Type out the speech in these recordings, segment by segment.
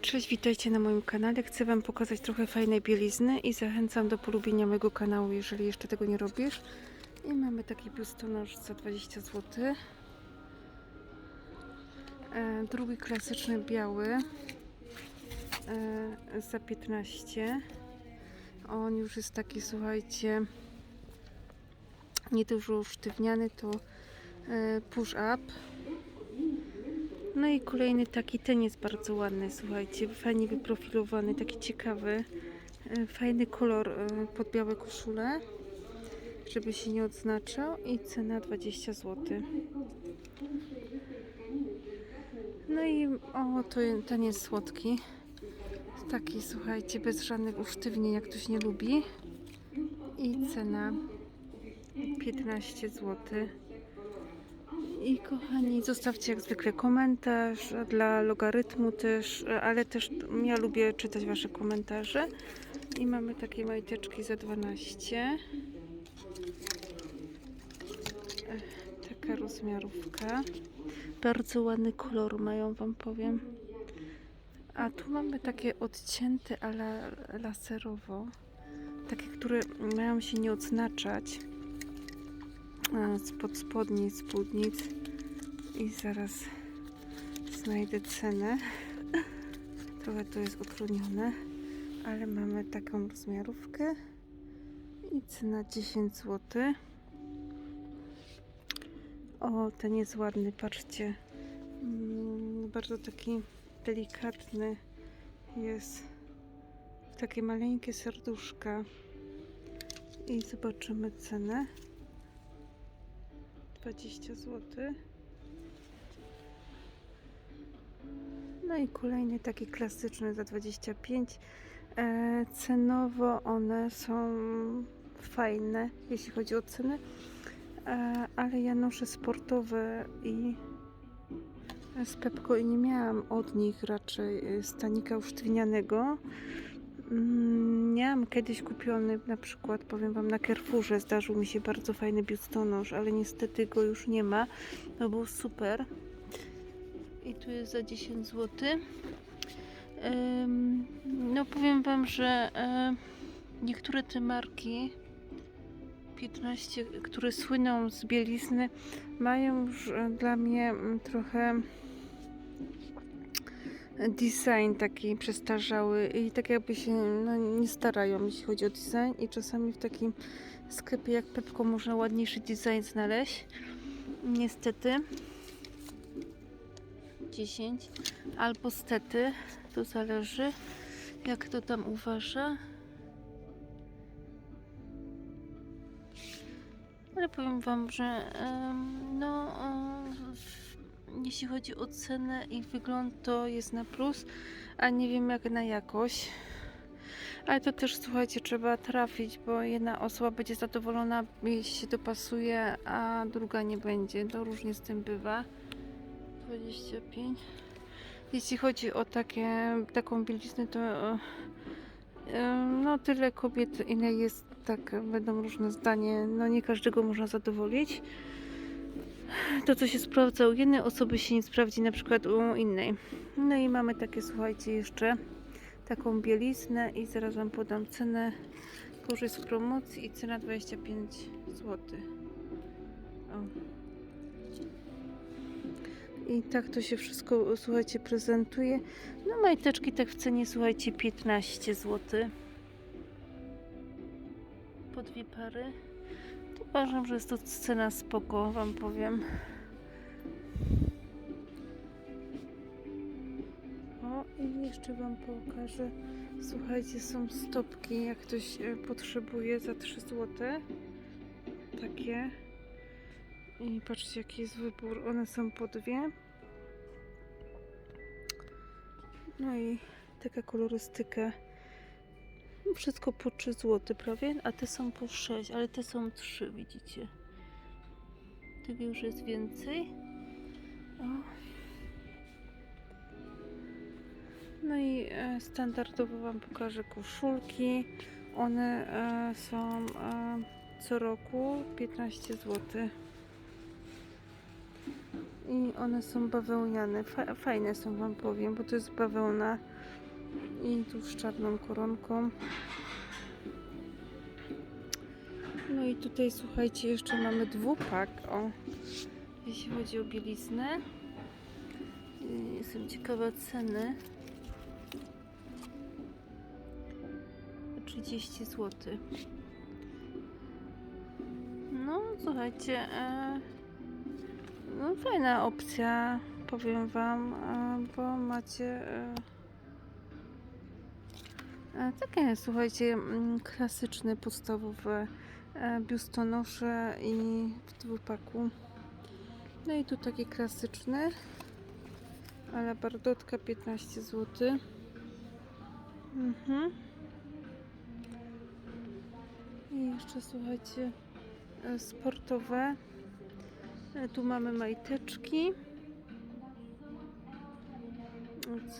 Cześć, witajcie na moim kanale. Chcę Wam pokazać trochę fajnej bielizny i zachęcam do polubienia mojego kanału, jeżeli jeszcze tego nie robisz. I mamy taki biustonosz za 20 zł. E, drugi klasyczny biały e, za 15. On już jest taki, słuchajcie, nie dużo usztywniany, to e, push up. No i kolejny taki, ten jest bardzo ładny, słuchajcie, fajnie wyprofilowany, taki ciekawy, e, fajny kolor e, pod białe koszule, żeby się nie odznaczał i cena 20 zł. No i o, to ten jest słodki, taki słuchajcie, bez żadnych usztywnień, jak ktoś nie lubi i cena 15 zł. I kochani, zostawcie jak zwykle komentarz dla logarytmu też, ale też ja lubię czytać Wasze komentarze. I mamy takie majteczki za 12. Ech, Taka rozmiarówka. Bardzo ładny kolor mają, Wam powiem. A tu mamy takie odcięte, ale laserowo. Takie, które mają się nie odznaczać spod spodni, spódnic i zaraz znajdę cenę. Trochę to jest utrudnione, ale mamy taką rozmiarówkę i cena 10 zł. O, ten jest ładny, patrzcie. Mm, Bardzo taki delikatny jest. Takie maleńkie serduszka. I zobaczymy cenę. 20 zł. No i kolejny taki klasyczny za 25. E, cenowo one są fajne, jeśli chodzi o ceny, e, ale ja noszę sportowe i z Pepko i nie miałam od nich raczej e, stanika usztywnianego. Mm, Miałam kiedyś kupiony na przykład, powiem Wam, na Carrefourze zdarzył mi się bardzo fajny biustonosz, ale niestety go już nie ma. To był super. I tu jest za 10 zł. No powiem Wam, że e, niektóre te marki 15, które słyną z bielizny, mają już e, dla mnie mm, trochę design taki przestarzały i tak jakby się no, nie starają, jeśli chodzi o design i czasami w takim sklepie jak Pepko można ładniejszy design znaleźć. Niestety 10 albo stety, to zależy jak to tam uważa. Ale powiem Wam, że no jeśli chodzi o cenę i wygląd, to jest na plus, a nie wiem jak na jakość. Ale to też słuchajcie, trzeba trafić, bo jedna osoba będzie zadowolona, jeśli się dopasuje, a druga nie będzie. To różnie z tym bywa. 25. Jeśli chodzi o takie, taką bieliznę, to e, e, no tyle kobiet, ile jest, tak będą różne zdanie. No nie każdego można zadowolić to, co się sprawdza u jednej osoby, się nie sprawdzi na przykład u innej. No i mamy takie, słuchajcie, jeszcze taką bieliznę i zaraz Wam podam cenę. Jest w promocji i cena 25 zł. O. I tak to się wszystko, słuchajcie, prezentuje. No majteczki tak w cenie, słuchajcie, 15 zł. Po dwie pary. To uważam, że jest to cena spoko, Wam powiem. O, i jeszcze Wam pokażę. Słuchajcie, są stopki, jak ktoś e, potrzebuje za 3 zł. Takie. I patrzcie, jaki jest wybór. One są po dwie. No i taka kolorystyka. No Wszystko po 3 zł prawie, a te są po 6, ale te są 3, widzicie. Tego już jest więcej. O. No i e, standardowo Wam pokażę koszulki. One e, są e, co roku 15 zł. I one są bawełniane. Fa fajne są, wam powiem, bo to jest bawełna. I tu z czarną koronką. No i tutaj słuchajcie, jeszcze mamy dwupak. O, jeśli chodzi o bieliznę. Jestem ciekawa ceny. 30 zł. No, słuchajcie, e, no fajna opcja, powiem Wam, bo macie e, e, takie, słuchajcie, mm, klasyczne, podstawowe e, biustonosze i w dwupaku. No i tu takie klasyczne, ale bardotka 15 zł. Mhm. I jeszcze słuchajcie, sportowe. E, Tu mamy majteczki.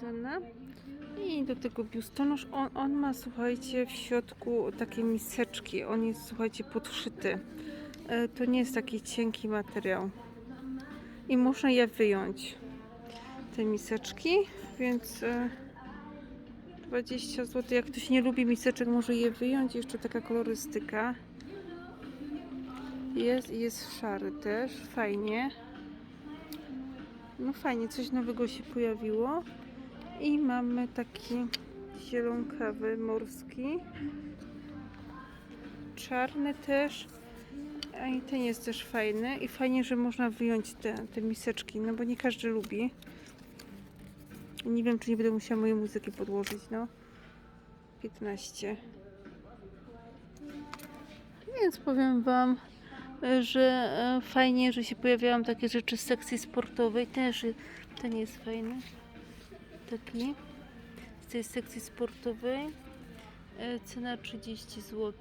Cena. I do tego biustonosz. On, on ma, słuchajcie, w środku takie miseczki. On jest, słuchajcie, podszyty. E, To nie jest taki cienki materiał. I można je wyjąć. Te miseczki, więc e, 20 zł. Jak ktoś nie lubi miseczek, może je wyjąć. Jeszcze taka kolorystyka. Jest i jest szary też. Fajnie. No fajnie, coś nowego się pojawiło. I mamy taki zielonkawy morski. Czarny też. A i ten jest też fajny. I fajnie, że można wyjąć te, te miseczki, no bo nie każdy lubi. Nie wiem, czy nie będę musiała mojej muzyki podłożyć, no. 15. Więc powiem Wam, że e, fajnie, że się pojawiają takie rzeczy z sekcji sportowej. Też y, ten jest fajny. Taki. Z tej sekcji sportowej. E, Cena 30 zł.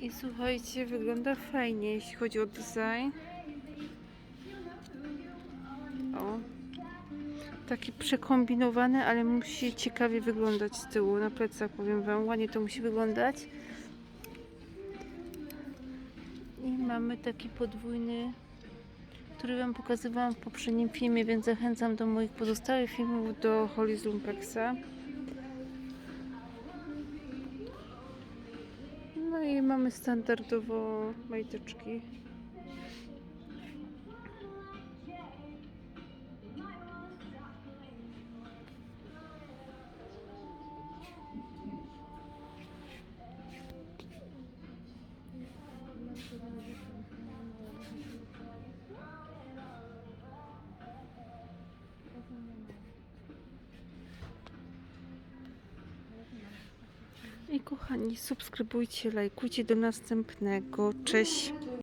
I słuchajcie, wygląda fajnie, jeśli chodzi o design. O, taki przekombinowany, ale musi ciekawie wyglądać z tyłu. Na plecach powiem Wam, ładnie to musi wyglądać. I mamy taki podwójny, który Wam pokazywałam w poprzednim filmie, więc zachęcam do moich pozostałych filmów do Holly z Lumpexa. No i mamy standardowo majteczki. I kochani, subskrybujcie, lajkujcie do następnego. Cześć!